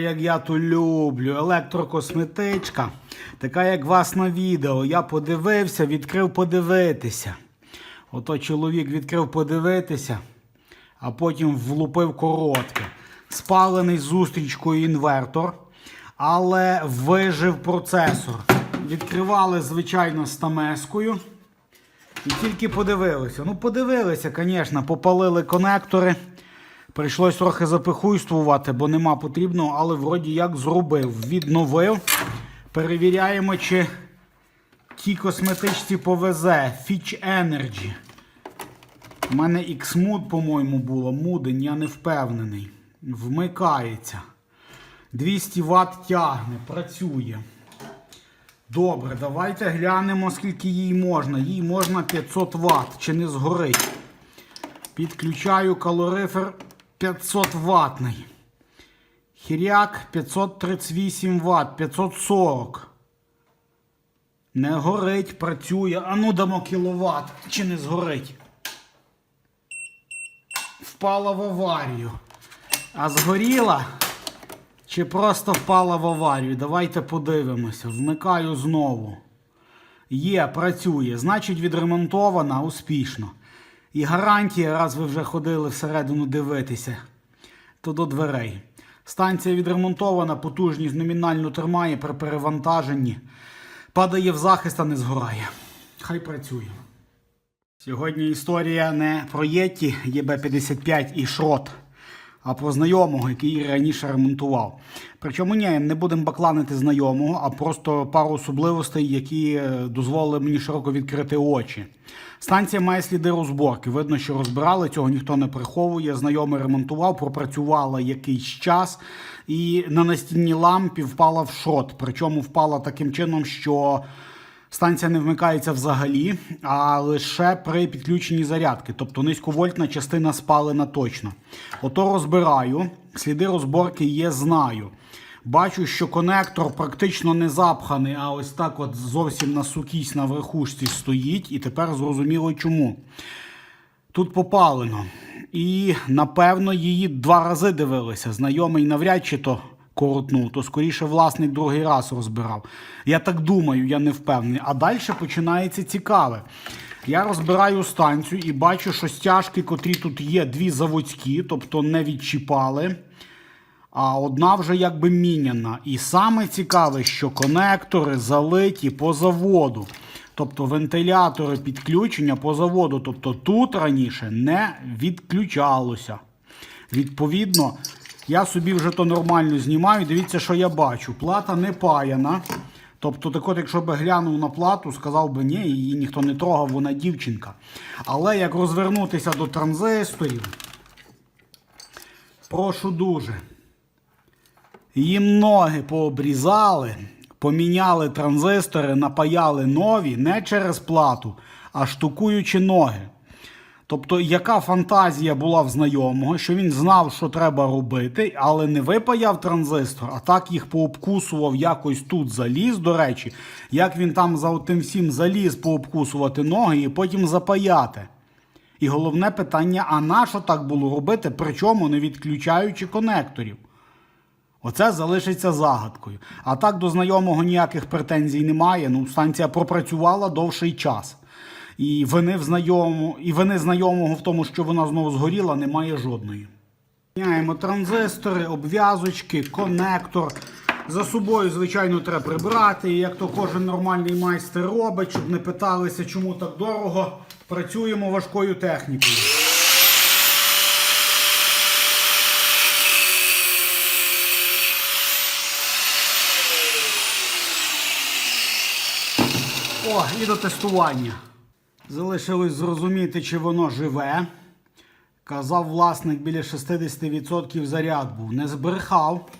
Як я то люблю, електрокосметичка, така як вас на відео. Я подивився, відкрив подивитися. Ото чоловік відкрив подивитися, а потім влупив коротке. Спалений зустрічкою інвертор, але вижив процесор. Відкривали, звичайно, стамескою. І тільки подивилися. Ну, подивилися, звісно, попалили конектори. Прийшлось трохи запихуйствувати, бо нема потрібного, але вроді як зробив. Відновив. Перевіряємо, чи тій косметичці повезе. Fitch Energy. У мене X-Mood, по-моєму, було. Мудень, я не впевнений. Вмикається. 200 Вт тягне, працює. Добре, давайте глянемо, скільки їй можна. Їй можна 500 Вт, чи не згорить. Підключаю калорифер 500 ватний. Хіряк 538 Вт, 540. Не горить, працює. А ну дамо кіловат, чи не згорить. Впала в аварію. А згоріла? Чи просто впала в аварію? Давайте подивимося. Вмикаю знову. Є, працює. Значить, відремонтована успішно. І гарантія, раз ви вже ходили всередину дивитися, то до дверей. Станція відремонтована, потужність номінально тримає при перевантаженні. Падає в захист, а не згорає. Хай працює. Сьогодні історія не про Єті ЄБ-55 і шрот, а про знайомого, який раніше ремонтував. Причому ні, не будемо бакланити знайомого, а просто пару особливостей, які е, дозволили мені широко відкрити очі. Станція має сліди розборки. Видно, що розбирали, цього ніхто не приховує. Знайомий ремонтував, пропрацювала якийсь час, і на настінній лампі впала в шрот. Причому впала таким чином, що. Станція не вмикається взагалі, а лише при підключенні зарядки. Тобто низьковольтна частина спалена точно. Ото розбираю. Сліди розборки є, знаю. Бачу, що конектор практично не запханий, а ось так от зовсім на сукісь на верхушці стоїть, і тепер зрозуміло чому. Тут попалено. І напевно її два рази дивилися. Знайомий навряд чи то коротнув, то скоріше власник другий раз розбирав. Я так думаю, я не впевнений. А далі починається цікаве. Я розбираю станцію і бачу, що стяжки, котрі тут є, дві заводські, тобто не відчіпали. А одна вже якби міняна. І саме цікаве, що конектори залиті по заводу. Тобто вентилятори підключення по заводу. Тобто тут раніше не відключалося. Відповідно, я собі вже то нормально знімаю. Дивіться, що я бачу. Плата не паяна. Тобто, так от, якщо би глянув на плату, сказав би, ні, її ніхто не трогав, вона дівчинка. Але як розвернутися до транзисторів, прошу дуже. Їм ноги пообрізали, поміняли транзистори, напаяли нові не через плату, а штукуючи ноги. Тобто, яка фантазія була в знайомого, що він знав, що треба робити, але не випаяв транзистор, а так їх пообкусував, якось тут заліз. До речі, як він там за тим всім заліз пообкусувати ноги і потім запаяти. І головне питання: а на що так було робити, причому не відключаючи конекторів? Оце залишиться загадкою. А так до знайомого ніяких претензій немає. Ну, станція пропрацювала довший час. І вини, в знайому, і вини знайомого в тому, що вона знову згоріла, немає жодної. Міняємо транзистори, обв'язочки, конектор. За собою, звичайно, треба прибрати. І як то кожен нормальний майстер робить, щоб не питалися, чому так дорого. Працюємо важкою технікою. О, і до тестування. Залишилось зрозуміти, чи воно живе. Казав власник, біля 60% заряд був. Не збрехав.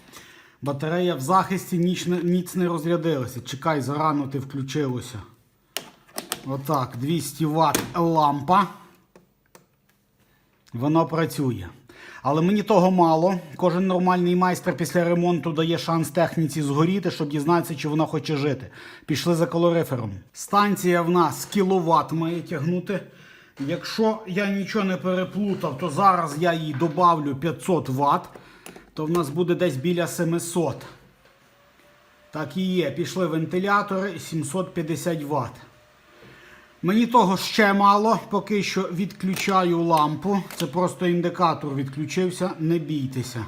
Батарея в захисті ніч ніц не розрядилася. Чекай, зарано ти включилося. Отак, 200 Вт лампа. Воно працює. Але мені того мало. Кожен нормальний майстер після ремонту дає шанс техніці згоріти, щоб дізнатися, чи вона хоче жити. Пішли за калорифером. Станція в нас кіловат має тягнути. Якщо я нічого не переплутав, то зараз я їй добавлю 500 Вт. то в нас буде десь біля 700. Так і є. Пішли вентилятори 750 Вт. Мені того ще мало, поки що відключаю лампу. Це просто індикатор відключився, не бійтеся.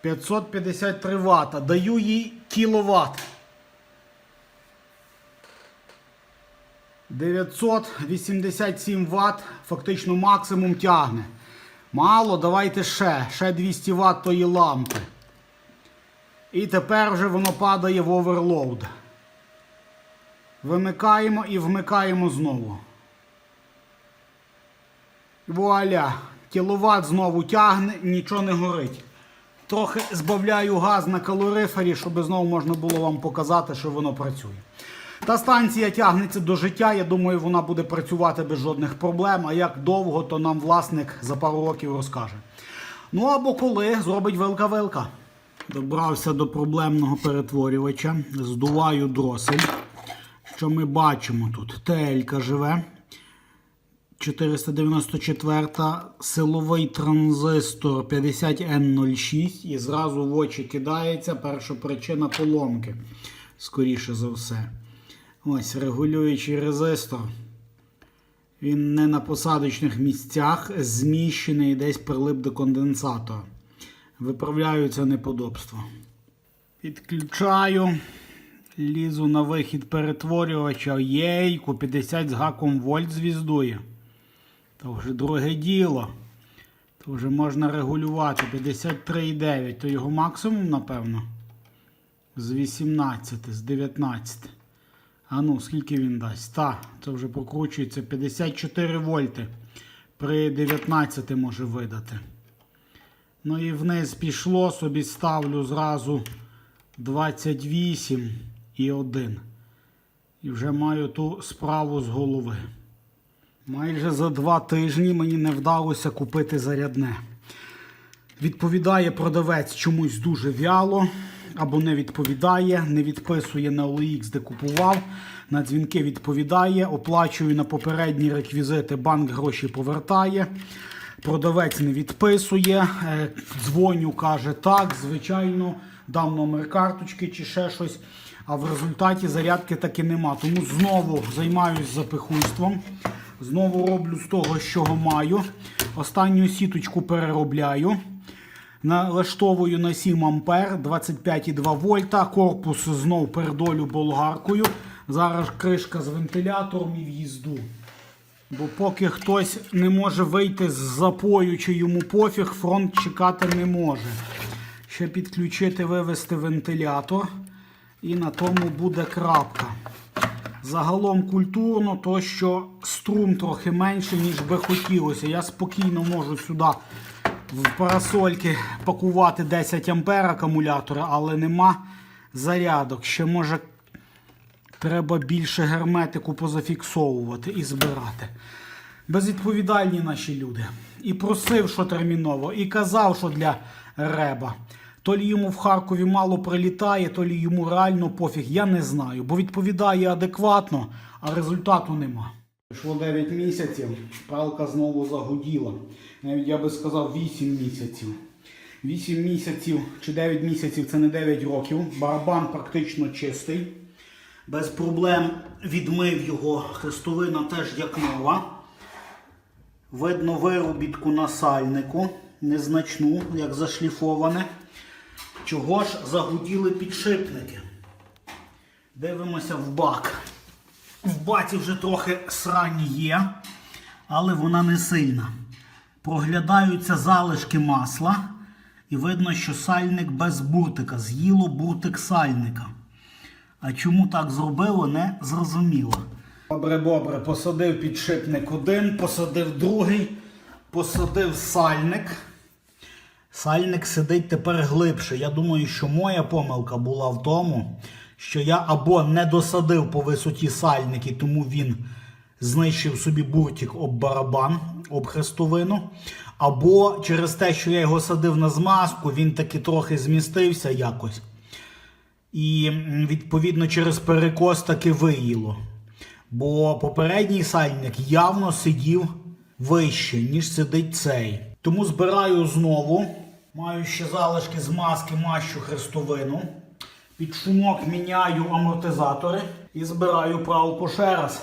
553 Вт. Даю їй кіловат. 987 Вт, фактично максимум тягне. Мало, давайте ще. Ще 200 Вт тої лампи. І тепер вже воно падає в оверлоуд. Вимикаємо і вмикаємо знову. Вуаля. Кіловат знову тягне, нічого не горить. Трохи збавляю газ на калорифері, щоб знову можна було вам показати, що воно працює. Та станція тягнеться до життя. Я думаю, вона буде працювати без жодних проблем. А як довго, то нам власник за пару років розкаже. Ну або коли зробить велика-велика. Добрався до проблемного перетворювача. Здуваю дросель. Що ми бачимо тут? ТЛ живе. 494 силовий транзистор 50N06 і зразу в очі кидається перша причина поломки. Скоріше за все. Ось регулюючий резистор. Він не на посадочних місцях, зміщений десь прилип до конденсатора. Виправляю це неподобство. Підключаю. Лізу на вихід перетворювача. Єйку, 50 з гаком вольт звіздує. То вже друге діло. То вже можна регулювати. 53,9. То його максимум, напевно. З 18, з 19. А ну, скільки він дасть? Та, це вже прокручується 54 вольти. При 19 може видати. Ну і вниз пішло, собі ставлю зразу 28 і 1. І вже маю ту справу з голови. Майже за два тижні мені не вдалося купити зарядне. Відповідає продавець чомусь дуже вяло, або не відповідає, не відписує на OLX, де купував. На дзвінки відповідає, оплачую на попередні реквізити, банк гроші повертає. Продавець не відписує, е, дзвоню, каже так, звичайно, дам номер карточки чи ще щось. А в результаті зарядки таки нема. Тому знову займаюся запихуйством. Знову роблю з того, що маю. Останню сіточку переробляю. Налаштовую на 7 ампер, 25,2 вольта. Корпус знов передолю болгаркою. Зараз кришка з вентилятором і в'їзду. Бо поки хтось не може вийти з запою чи йому пофіг, фронт чекати не може. Ще підключити, вивести вентилятор. І на тому буде крапка. Загалом культурно, то що струм трохи менше, ніж би хотілося. Я спокійно можу сюди в парасольки пакувати 10 ампер акумулятора, але нема зарядок. Ще може треба більше герметику позафіксовувати і збирати. Безвідповідальні наші люди. І просив, що терміново, і казав, що для реба. То лі йому в Харкові мало прилітає, то лі йому реально пофіг, я не знаю. Бо відповідає адекватно, а результату нема. Пройшло 9 місяців, пралка знову загуділа. Навіть я би сказав 8 місяців. 8 місяців чи 9 місяців це не 9 років. Барабан практично чистий. Без проблем відмив його хрестовина теж як нова. Видно виробітку на сальнику, незначну, як зашліфоване. Чого ж загуділи підшипники? Дивимося в бак. В баці вже трохи срань є, але вона не сильна. Проглядаються залишки масла, і видно, що сальник без буртика. З'їло буртик сальника. А чому так зробило, не зрозуміло. Добре, добре, посадив підшипник один, посадив другий, посадив сальник. Сальник сидить тепер глибше. Я думаю, що моя помилка була в тому, що я або не досадив по висоті сальники, тому він знищив собі буртик об барабан, об хрестовину. Або через те, що я його садив на змазку, він таки трохи змістився якось. І відповідно через перекос таки виїло. Бо попередній сальник явно сидів вище, ніж сидить цей. Тому збираю знову. Маю ще залишки з маски мащу хрестовину. Під шумок міняю амортизатори і збираю пралку ще раз.